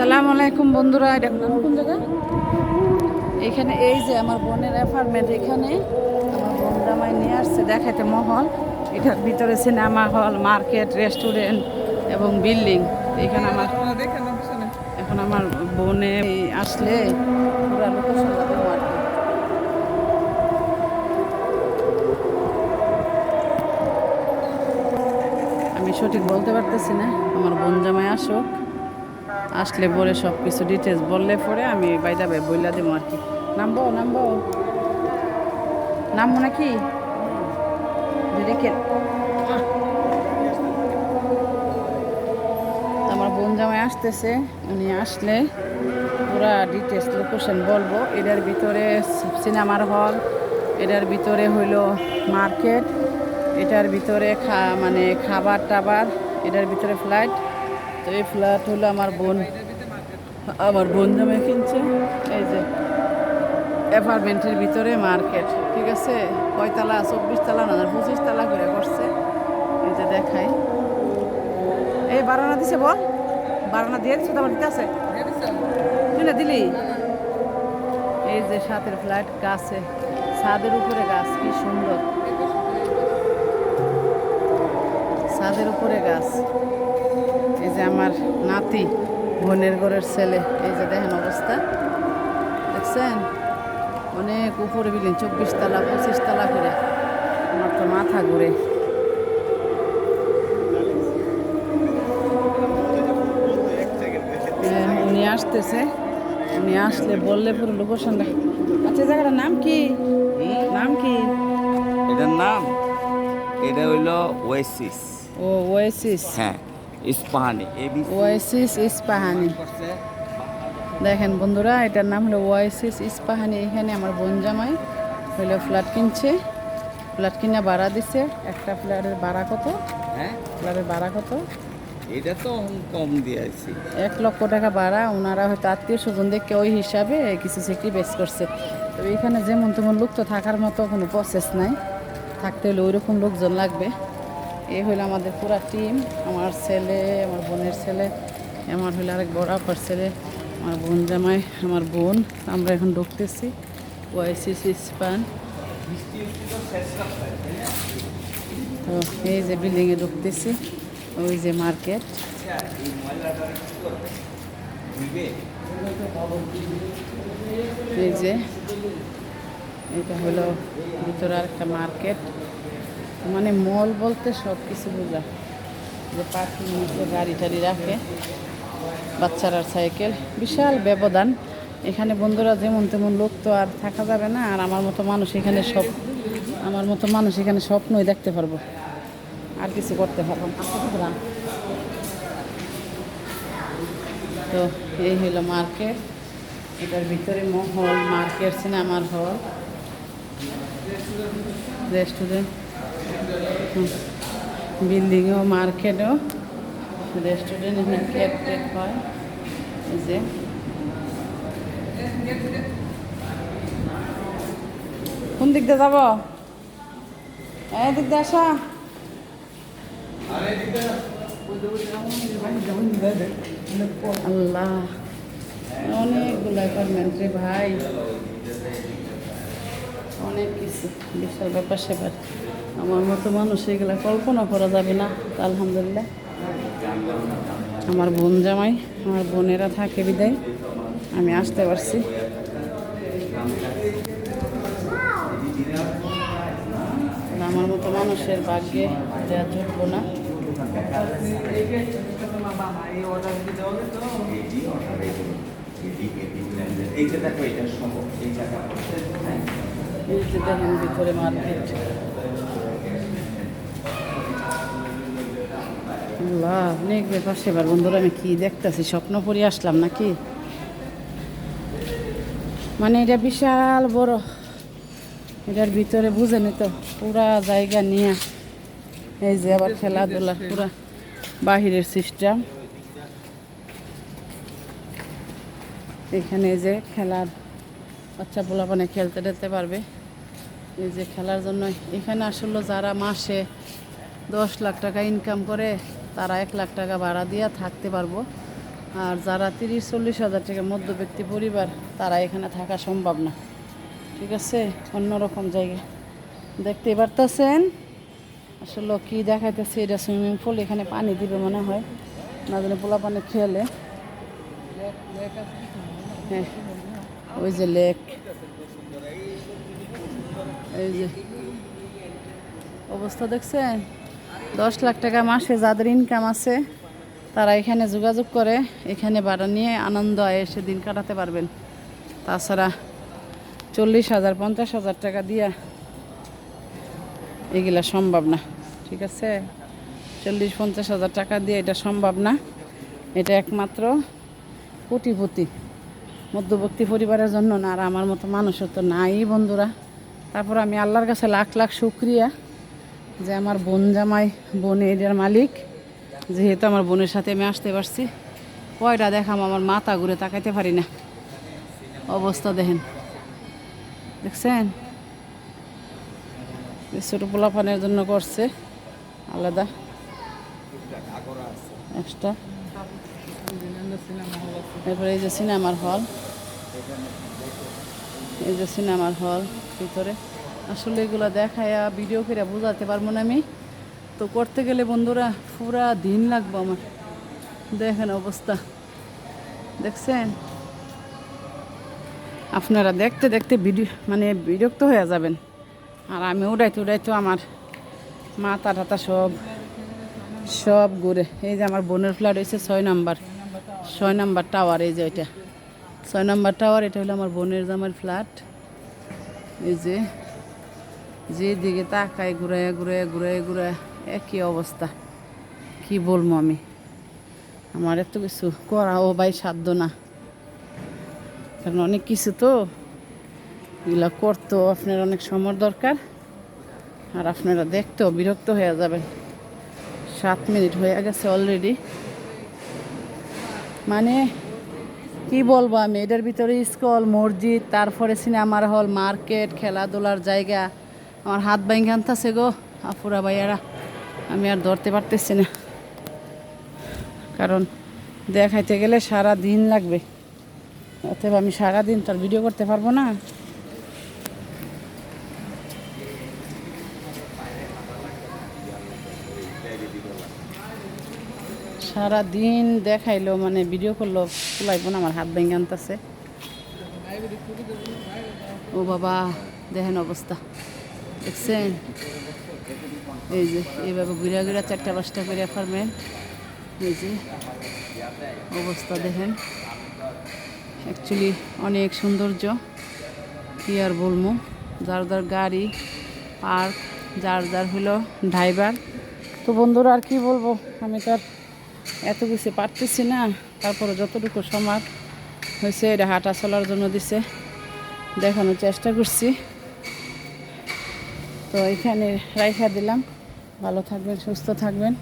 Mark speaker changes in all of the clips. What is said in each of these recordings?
Speaker 1: আসসালামু আলাইকুম বন্ধুরা এটা কোন কোন জায়গা? এখানে এই যে আমার বোনের অ্যাপার্টমেন্ট এখানে আমার বোন জামাই নিয়ে আসছে দেখাতে মহল। এটার ভিতরে সিনেমা হল মার্কেট রেস্টুরেন্ট এবং বিল্ডিং। এখানে আমার এখন আমার বোনে আসলে। আমি সঠিক বলতে পারতেছি না আমার বোন জামাই আসুক। আসলে পরে সব কিছু ডিটেলস বললে পরে আমি বাইদা ভাই বইলা দেবো আর কি। নামবো নামবো। নামবো নাকি? আমার বোন জামাই আসতেছে, উনি আসলে পুরা ডিটেলস লোকেশন বলব। এটার ভিতরে সিনেমার হল এটার ভিতরে হইল মার্কেট এটার ভিতরে খা মানে খাবার টাবার এটার ভিতরে ফ্লাইট এই ফ্ল্যাট হলো আমার বোন। আমার বোন জামাই কিনছে। এই যে অ্যাপার্টমেন্টের ভিতরে মার্কেট ঠিক আছে? কয়তলা চব্বিশ তলা না পঁচিশ তলা করে করছে এই যে দেখাই। এই বারানা দিছে বল। বারানা দিয়ে দিচ্ছে তোমার দিতে আছে? তুই না দিলি? এই যে সাতের ফ্ল্যাট গাছে। ছাদের উপরে গাছ, কি সুন্দর। ছাদের উপরে গাছ। এই যে আমার নাতি বোনের ঘরের ছেলে এই যে দেখেন অবস্থা। দেখছেন? অনেক উপরে বিল্ডিং চব্বিশ তালা পঁচিশ তলা করে। আমার তো মাথা ঘুরে। উনি আসতেছে। উনি আসলে বললে পুরো লোকেশনটা আচ্ছা জায়গাটার নাম কি? নাম কি?
Speaker 2: এটার নাম এটা হইল ওয়েসিস
Speaker 1: ও ওয়েসিস
Speaker 2: হ্যাঁ। ইস্পাহানি এবি
Speaker 1: ওয়েসিস ইস্পাহানি দেখেন বন্ধুরা এটার নাম হলো ওয়াইসিস ইস্পাহানি এখানে আমার বোন জামাই হলো ফ্ল্যাট কিনছে। ফ্ল্যাট কিনে ভাড়া দিছে। একটা ফ্ল্যাটের ভাড়া কত?
Speaker 2: হ্যাঁ?
Speaker 1: ফ্ল্যাটের ভাড়া কত?
Speaker 2: এটা তো কম দিয়েছি।
Speaker 1: এক লক্ষ টাকা ভাড়া। ওনারা হয়তো আত্মীয় স্বজন দেখে ওই হিসাবে কিছু স্যাক্রিফাইস করছে। তো এখানে যেমন তেমন লোক তো থাকার মতো কোনো প্রসেস নাই। থাকতে হলে ওই রকম লোকজন লাগবে। এই হলো আমাদের পুরা টিম আমার ছেলে, আমার বোনের ছেলে, আমার হলো আরেক বড় আপার ছেলে, আমার বোন জামাই, আমার বোন। আমরা এখন ঢুকতেছি ওয়াইসিসি স্পান তো এই যে বিল্ডিংয়ে ঢুকতেছি, ওই যে মার্কেট এই যে, এটা হলো ভিতরে একটা মার্কেট মানে মল বলতে সব কিছু বোঝা। যে পাখি, নিচে গাড়ি টাড়ি রাখে, বাচ্চারা সাইকেল, বিশাল ব্যবধান। এখানে বন্ধুরা যেমন তেমন লোক তো আর থাকা যাবে না, আর আমার মতো মানুষ এখানে সব, আমার মতো মানুষ এখানে স্বপ্নই দেখতে পারব। আর কিছু করতে পারব না। তো এই হলো মার্কেট। এটার ভিতরে মহল, মার্কেট, সিনেমার হল। রেস্টুরেন্ট বিল্ডিংও, মার্কেটও রেস্টুরেন্ট এখানে কেক টেক হয়। যে। কোন দিক দিয়ে যাব? এই দিক দিয়ে আসা। আল্লাহ, অনেকগুলো ভাই। অনেক কিছু বিশাল ব্যাপার স্যাপার আমার মতো মানুষ এগুলা কল্পনা করা যাবে না আলহামদুলিল্লাহ। আমার বোন জামাই, আমার বোনেরা থাকে বিদায়, আমি আসতে পারছি। আমার মতো মানুষের ভাগ্যে দেওয়া জুটবো না।
Speaker 2: এইটা দেখো সম্ভব। এই জায়গা
Speaker 1: এই ভিতরে মার্কেট অনেক ব্যাপার সেবার। বন্ধুরা, আমি কি দেখতেছি? স্বপ্ন পড়ে আসলাম নাকি? মানে এটা বিশাল বড়। এটার ভিতরে বুঝেনি তো, পুরা জায়গা নিয়ে। এই যে আবার খেলাধুলা, পুরা বাহিরের সিস্টেম এখানে যে খেলার বাচ্চা পোলাপানে খেলতে টেলতে পারবে। এই যে খেলার জন্য। এখানে আসলে যারা মাসে দশ লাখ টাকা ইনকাম করে, তারা এক লাখ টাকা ভাড়া দিয়ে থাকতে পারব। আর যারা তিরিশ, চল্লিশ হাজার টাকা মধ্যব্যক্তি পরিবার, তারা এখানে থাকা সম্ভব না। ঠিক আছে? অন্যরকম জায়গা। দেখতেই পারতেছেন? আসলে কি দেখাইতেছে এটা সুইমিং পুল এখানে পানি দিবে মনে হয়। না জানি পোলা পানি খেলে হ্যাঁ ওই যে লেক এই যে অবস্থা দেখছেন? দশ লাখ টাকা মাসে যাদের ইনকাম আছে, তারা এখানে যোগাযোগ করে, এখানে ভাড়া নিয়ে আনন্দ এসে দিন কাটাতে পারবেন। তাছাড়া চল্লিশ হাজার, পঞ্চাশ হাজার টাকা দিয়া এগুলা সম্ভব না, ঠিক আছে? চল্লিশ, পঞ্চাশ হাজার টাকা দিয়ে এটা সম্ভব না। এটা একমাত্র কোটিপতি, মধ্যবর্তী পরিবারের জন্য না, আর আমার মতো মানুষের তো নাই বন্ধুরা। তারপর আমি আল্লাহর কাছে লাখ লাখ শুক্রিয়া যে আমার বোন জামাই, বোন এরিয়ার মালিক, যেহেতু আমার বোনের সাথে আমি আসতে পারছি, কয়টা দেখাম আমার মাথা ঘুরে তাকাইতে পারি না। অবস্থা দেখেন। দেখছেন? ছোটো পোলাপানের জন্য করছে। আলাদা। এক্সট্রা এরপরে এই যে সিনেমার হল। এই যে সিনেমার হল। ভিতরে। আসলে এগুলো দেখায়া ভিডিও করে বোঝাতে পারব না আমি। তো করতে গেলে বন্ধুরা, পুরা দিন লাগবো আমার। দেখেন অবস্থা। দেখছেন? আপনারা দেখতে দেখতে ভিডিও মানে বিরক্ত হয়ে যাবেন। আর আমি উড়াইতে উড়াইতে আমার মাথা টাতা সব সব ঘুরে। এই যে আমার বোনের ফ্ল্যাট হয়েছে ছয় নাম্বার। ছয় নাম্বার টাওয়ার এই যে এটা ছয় নাম্বার টাওয়ার এটা হলো আমার বোনের জামার ফ্ল্যাট এই যে, যেদিকে তাকায় ঘুরায় ঘুরায় ঘুরায় ঘুরায়, একই অবস্থা। কি বলব আমি? আমার এত কিছু করাও ভাই সাধ্য না। কারণ অনেক কিছু তো এগুলো করতেও আপনার অনেক সময় দরকার। আর আপনারা দেখতেও বিরক্ত হয়ে যাবেন। সাত মিনিট হয়ে গেছে অলরেডি মানে কি বলব আমি? এটার ভিতরে স্কুল, মসজিদ, তারপরে সিনেমার হল, মার্কেট, খেলাধুলার জায়গা। আমার হাত ভাঙ্গে থাকছে গো, আপুরা ভাইয়ারা। আমি আর ধরতে পারতেছি না। কারণ দেখাইতে গেলে সারা দিন লাগবে। অতএব আমি সারা দিন তার ভিডিও করতে পারব না। সারা দিন দেখাইলো মানে ভিডিও করল চলাইবো না আমার হাত ভেঙে আনতেছে। ও বাবা, দেখেন অবস্থা। দেখছেন? এই যে, এইভাবে ঘুরা ঘুরা চারটা পাঁচটা করে পারবেন এই যে, অবস্থা দেখেন। অ্যাকচুয়ালি অনেক সৌন্দর্য। কি আর বলব? যার যার গাড়ি, পার্ক, যার যার হলো ড্রাইভার। তো বন্ধুরা, আর কি বলব? আমি তো আর এত কিছু পারতেছি না। তারপরে যতটুকু সময় হয়েছে, এটা হাঁটা চলার জন্য দিছে, দেখানোর চেষ্টা করছি। তো এখানে রাইখা দিলাম। ভালো থাকবেন, সুস্থ থাকবেন।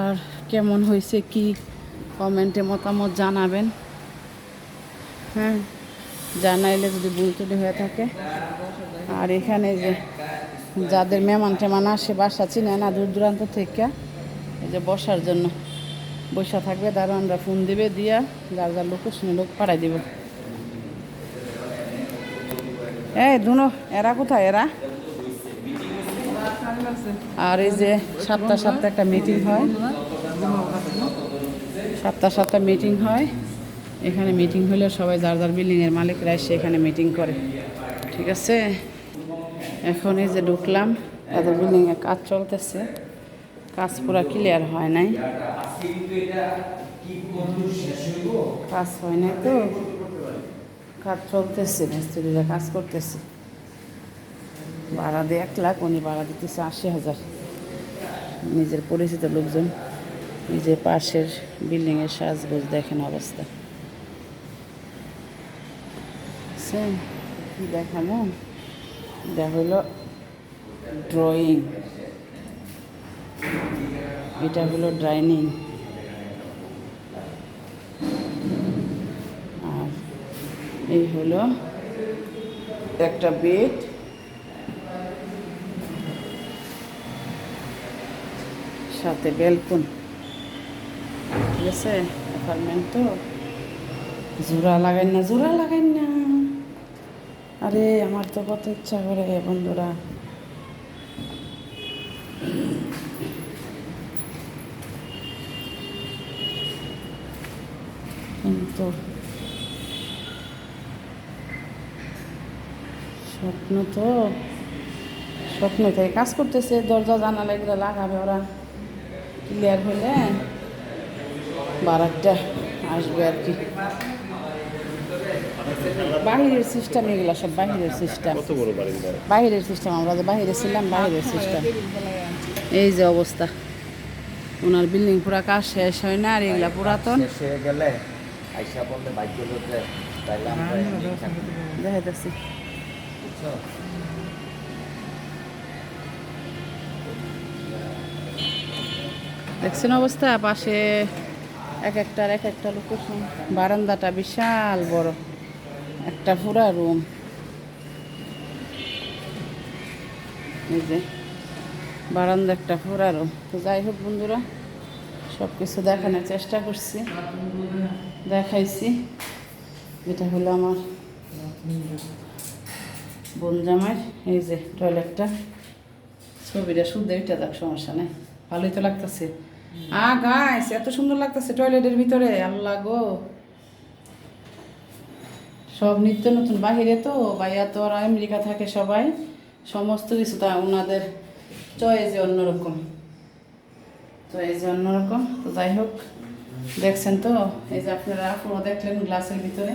Speaker 1: আর কেমন হয়েছে, কি কমেন্টে মতামত জানাবেন। হ্যাঁ জানাইলে যদি টুটি হয়ে থাকে। আর এখানে যে যাদের মেহমান টেমান আসে, বাসা চিনে না দূর দূরান্ত থেকে, এই যে বসার জন্য। বসা থাকবে, দারোয়ানরা ফোন দিবে, দিয়া যার যার লোকেশনে লোক পাঠাই দিব। এই দুনো এরা কোথায় এরা? আর এই যে সাতটা সাতটা একটা মিটিং হয়। সাতটা সাতটা মিটিং হয়। এখানে মিটিং হলে সবাই যার যার বিল্ডিংয়ের মালিকরা এসে এখানে মিটিং করে। ঠিক আছে? এখন এই যে ঢুকলাম, তাদের বিল্ডিংয়ে কাজ চলতেছে। কাজ পুরা ক্লিয়ার হয় নাই। কাজ হয় নাই তো। কাজ চলতেছে, মিস্ত্রিরা কাজ করতেছে। ভাড়া দিয়ে এক লাখ, উনি ভাড়া দিতেছে আশি হাজার। নিজের পরিচিত লোকজন নিজের পাশের বিল্ডিংয়ের সাজগোজ, দেখেন অবস্থা? কি দেখাবো? এটা হলো ড্রয়িং এটা হলো ডাইনিং আর এই হলো একটা বেড। সাথে বেলকুন। ঠিক আছে? অ্যাপার্টমেন্ট তো। জোড়া লাগাই না, জোড়া লাগাই না। আরে, আমার তো কত ইচ্ছা করে বন্ধুরা। স্বপ্ন তো স্বপ্ন থেকে কাজ করতেছে দরজা জানালা এগুলো লাগাবে ওরা। ক্লিয়ার হলে বারাকটা আসবে আর কি। বাহিরের সিস্টেম এগুলো সব বাহিরের সিস্টেম বাহিরের সিস্টেম আমরা যে বাহিরে ছিলাম বাহিরের সিস্টেম এই যে অবস্থা। ওনার বিল্ডিং পুরা কাজ শেষ হয় না আর এগুলা পুরাতন।
Speaker 2: শেষ হয়ে গেলে আইসা বললে বাইক যে তাইলে আমরা এমনি
Speaker 1: দেখাইতেছি
Speaker 2: বুঝছ?
Speaker 1: দেখছেন অবস্থা? পাশে এক একটার এক একটা লোকেশন বারান্দাটা বিশাল বড়। একটা পুরা রুম এই যে বারান্দা একটা পুরা রুম তো যাই হোক বন্ধুরা সব কিছু দেখানোর চেষ্টা করছি। দেখাইছি। এটা হলো আমার বোন জামাই এই যে টয়লেটটা ছবিটা শুদ্ধ এটা দেখ সমস্যা নেই। ভালোই তো লাগতেছে। আ গাইস এত সুন্দর লাগতেছে টয়লেটের ভিতরে। আল্লাহ গো। সব নিত্য নতুন। বাহিরে তো ভাইয়া তো আর আমেরিকা থাকে সবাই। সমস্ত কিছু তা ওনাদের চয়েজে অন্যরকম। চয়েজে অন্যরকম। তো যাই হোক। দেখছেন তো। এই যে আপনারা আপুরো দেখলেন গ্লাসের ভিতরে।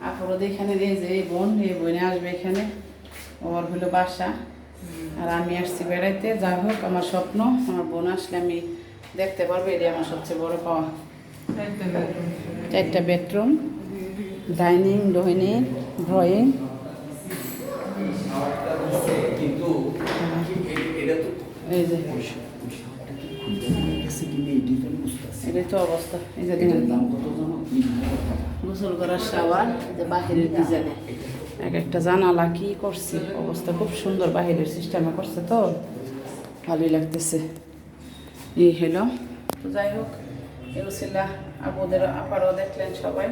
Speaker 1: আপুরো এখানে এই যে এই বোন এই বোনে আসবে এখানে। ওর হলো বাসা। আর আমি আসছি বেড়াইতে। যাই হোক আমার স্বপ্ন আমার বোন আসলে আমি দেখতে পারব। এটাই আমার সবচেয়ে বড় পাওয়া। চারটা বেডরুম ডাইনিং ডোহিনিং ড্রয়িং
Speaker 2: কিন্তু এ- এটা তো
Speaker 1: এই যে
Speaker 2: এটাই তো
Speaker 1: অবস্থা এই যে গোসল করার শাওয়ার যে বাহিরের ডিজাইনে। এক একটা জানালা কি করছে? অবস্থা খুব সুন্দর বাহিরের সিস্টেমে করছে তো। ভালোই লাগতেছে। এই হলো। তো যাই হোক এগুছিলা আপুদের আপারও দেখলেন সবাই।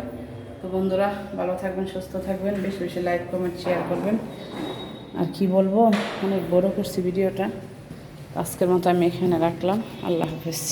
Speaker 1: তো বন্ধুরা ভালো থাকবেন সুস্থ থাকবেন। বেশি বেশি লাইক কমেন্ট শেয়ার করবেন। আর কি বলব? অনেক বড় করছি ভিডিওটা। আজকের মতো আমি এখানে রাখলাম। আল্লাহ হাফেজ।